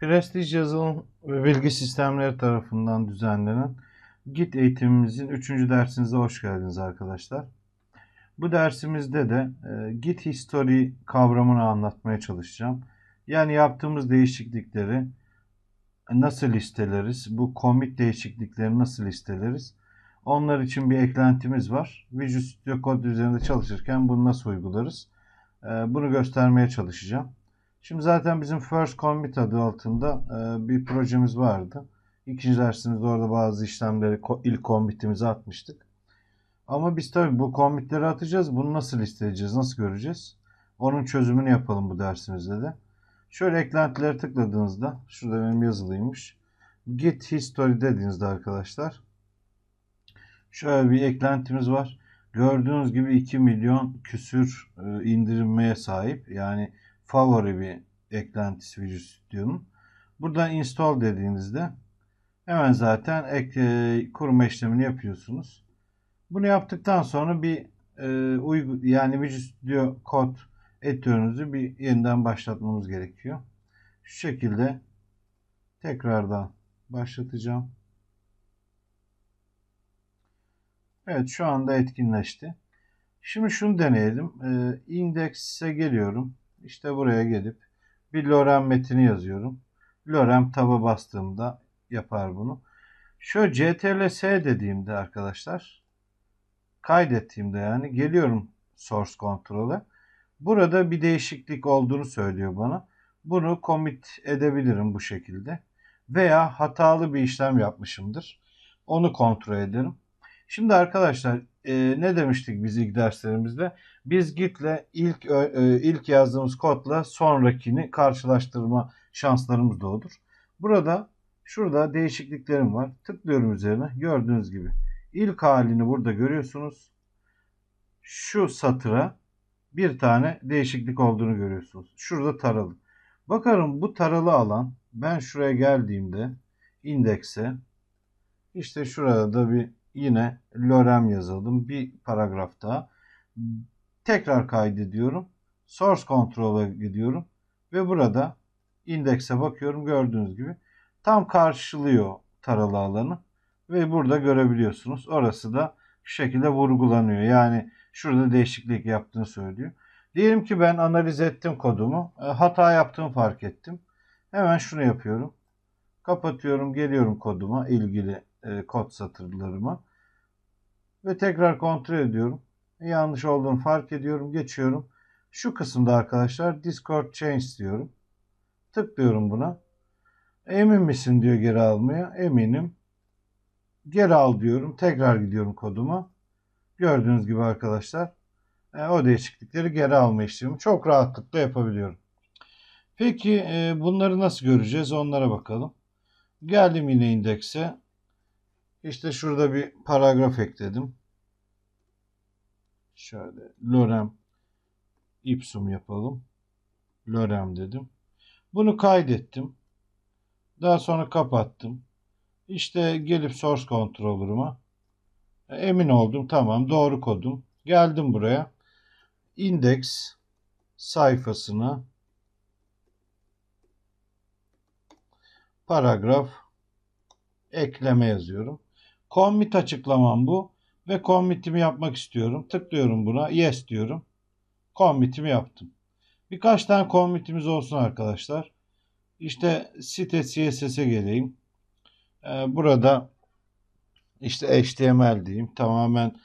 Prestij yazılım ve bilgi sistemleri tarafından düzenlenen Git eğitimimizin 3. dersinize hoş geldiniz arkadaşlar. Bu dersimizde de e, Git History kavramını anlatmaya çalışacağım. Yani yaptığımız değişiklikleri nasıl listeleriz, bu commit değişiklikleri nasıl listeleriz? Onlar için bir eklentimiz var. Visual Studio Code üzerinde çalışırken bunu nasıl uygularız? E, bunu göstermeye çalışacağım. Şimdi zaten bizim First Commit adı altında e, bir projemiz vardı. İkinci dersimizde orada bazı işlemleri ilk commit'imizi atmıştık. Ama biz tabii bu commit'leri atacağız. Bunu nasıl listeleyeceğiz, nasıl göreceğiz? Onun çözümünü yapalım bu dersimizde de. Şöyle eklentileri tıkladığınızda, şurada benim yazılıymış. Git history dediğinizde arkadaşlar. Şöyle bir eklentimiz var. Gördüğünüz gibi 2 milyon küsür e, indirilmeye sahip. Yani favori bir eklentisi Visual Studio'nun. Buradan install dediğinizde hemen zaten ek, e, kurma işlemini yapıyorsunuz. Bunu yaptıktan sonra bir e, uygu, yani Visual Studio kod editörünüzü bir yeniden başlatmamız gerekiyor. Şu şekilde tekrardan başlatacağım. Evet şu anda etkinleşti. Şimdi şunu deneyelim. E, index'e geliyorum. İşte buraya gelip bir lorem metini yazıyorum. Lorem taba bastığımda yapar bunu. Şöyle ctrl-s dediğimde arkadaşlar kaydettiğimde yani geliyorum source control'e. Burada bir değişiklik olduğunu söylüyor bana. Bunu commit edebilirim bu şekilde. Veya hatalı bir işlem yapmışımdır. Onu kontrol ederim. Şimdi arkadaşlar e, ne demiştik biz ilk derslerimizde? Biz Git'le ilk e, ilk yazdığımız kodla sonrakini karşılaştırma şanslarımız da olur. Burada şurada değişikliklerim var. Tıklıyorum üzerine. Gördüğünüz gibi ilk halini burada görüyorsunuz. Şu satıra bir tane değişiklik olduğunu görüyorsunuz. Şurada taralı. Bakarım bu taralı alan ben şuraya geldiğimde indekse işte şurada da bir yine lorem yazalım. Bir paragraf daha. Tekrar kaydediyorum. Source Control'a gidiyorum. Ve burada indekse bakıyorum. Gördüğünüz gibi tam karşılıyor taralı alanı. Ve burada görebiliyorsunuz. Orası da şu şekilde vurgulanıyor. Yani şurada değişiklik yaptığını söylüyor. Diyelim ki ben analiz ettim kodumu. E, hata yaptığımı fark ettim. Hemen şunu yapıyorum. Kapatıyorum, geliyorum koduma, ilgili e, kod satırlarıma. Ve tekrar kontrol ediyorum. Yanlış olduğunu fark ediyorum. Geçiyorum. Şu kısımda arkadaşlar Discord Change diyorum. Tıklıyorum buna. Emin misin diyor geri almaya. Eminim. Geri al diyorum. Tekrar gidiyorum koduma. Gördüğünüz gibi arkadaşlar e, o değişiklikleri geri alma işlemi çok rahatlıkla yapabiliyorum. Peki e, bunları nasıl göreceğiz? Onlara bakalım. Geldim yine indekse. İşte şurada bir paragraf ekledim. Şöyle lorem ipsum yapalım. Lorem dedim. Bunu kaydettim. Daha sonra kapattım. İşte gelip source controller'ıma emin oldum. Tamam doğru kodum. Geldim buraya. Index sayfasına paragraf ekleme yazıyorum. Commit açıklamam bu. Ve commit'imi yapmak istiyorum. Tıklıyorum buna. Yes diyorum. Commit'imi yaptım. Birkaç tane commit'imiz olsun arkadaşlar. İşte site CSS'e geleyim. Ee, burada işte HTML diyeyim. Tamamen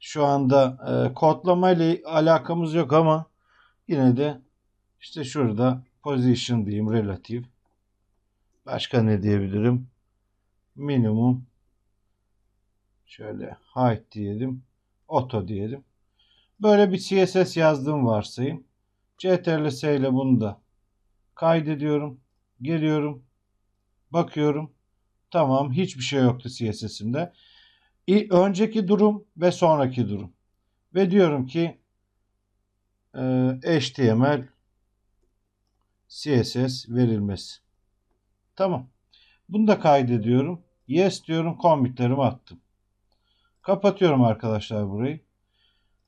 şu anda e, kodlama ile alakamız yok ama yine de işte şurada position diyeyim relative. Başka ne diyebilirim? Minimum Şöyle height diyelim. Auto diyelim. Böyle bir CSS yazdığım varsayım. CTRL-S ile bunu da kaydediyorum. Geliyorum. Bakıyorum. Tamam. Hiçbir şey yoktu CSS'imde. Önceki durum ve sonraki durum. Ve diyorum ki e, HTML CSS verilmesi. Tamam. Bunu da kaydediyorum. Yes diyorum. Commitlerimi attım. Kapatıyorum arkadaşlar burayı.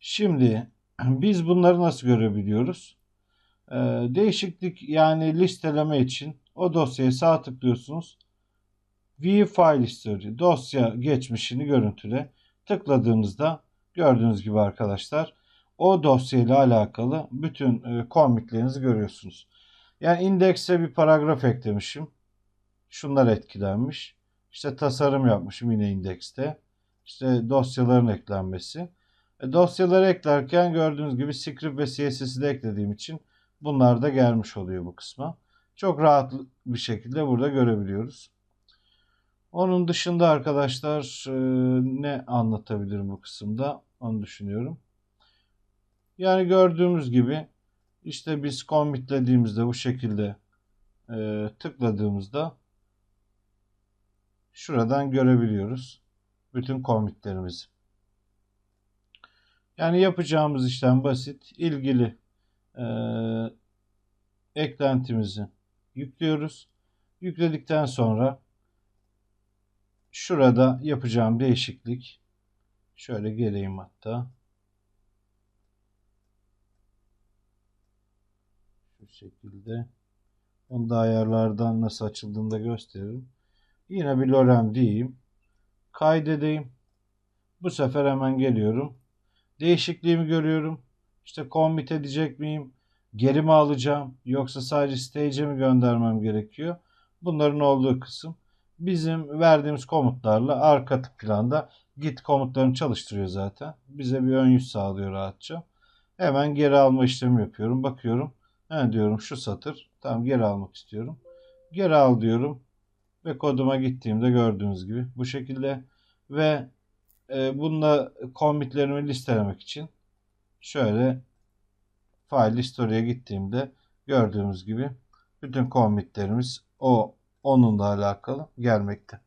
Şimdi biz bunları nasıl görebiliyoruz? Ee, değişiklik yani listeleme için O dosyaya sağ tıklıyorsunuz. View File History dosya geçmişini görüntüle tıkladığınızda gördüğünüz gibi arkadaşlar o dosyayla alakalı bütün e, commitlerinizi görüyorsunuz. Yani indekse bir paragraf eklemişim. Şunlar etkilenmiş. İşte tasarım yapmışım yine indekste. İşte dosyaların eklenmesi. E, dosyaları eklerken gördüğünüz gibi script ve CSS'i de eklediğim için bunlar da gelmiş oluyor bu kısma. Çok rahat bir şekilde burada görebiliyoruz. Onun dışında arkadaşlar e, ne anlatabilirim bu kısımda onu düşünüyorum. Yani gördüğümüz gibi işte biz commitlediğimizde bu şekilde e, tıkladığımızda şuradan görebiliyoruz bütün commitlerimizi. Yani yapacağımız işlem basit. İlgili e, eklentimizi yüklüyoruz. Yükledikten sonra şurada yapacağım değişiklik şöyle geleyim hatta. Şu şekilde. Onu da ayarlardan nasıl açıldığını da gösteririm. Yine bir lorem diyeyim. Kaydedeyim. Bu sefer hemen geliyorum. Değişikliğimi görüyorum. İşte commit edecek miyim? Geri mi alacağım? Yoksa sadece stage'e mi göndermem gerekiyor? Bunların olduğu kısım. Bizim verdiğimiz komutlarla arka planda git komutlarını çalıştırıyor zaten. Bize bir ön yüz sağlıyor rahatça. Hemen geri alma işlemi yapıyorum. Bakıyorum. He diyorum şu satır. Tamam geri almak istiyorum. Geri al diyorum. Ve koduma gittiğimde gördüğünüz gibi bu şekilde ve e, bununla commitlerimi listelemek için şöyle file history'e gittiğimde gördüğümüz gibi bütün commitlerimiz o onunla alakalı gelmekte.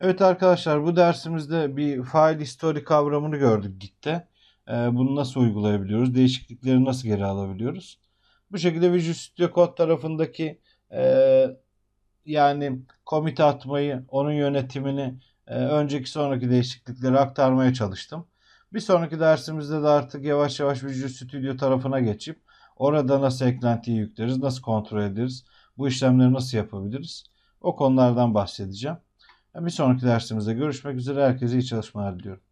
Evet arkadaşlar bu dersimizde bir file history kavramını gördük Git'te. E, bunu nasıl uygulayabiliyoruz? Değişiklikleri nasıl geri alabiliyoruz? Bu şekilde Visual Studio Code tarafındaki e, yani commit atmayı, onun yönetimini e, önceki sonraki değişiklikleri aktarmaya çalıştım. Bir sonraki dersimizde de artık yavaş yavaş Visual Studio tarafına geçip orada nasıl eklentiyi yükleriz, nasıl kontrol ederiz, bu işlemleri nasıl yapabiliriz o konulardan bahsedeceğim. Bir sonraki dersimizde görüşmek üzere. Herkese iyi çalışmalar diliyorum.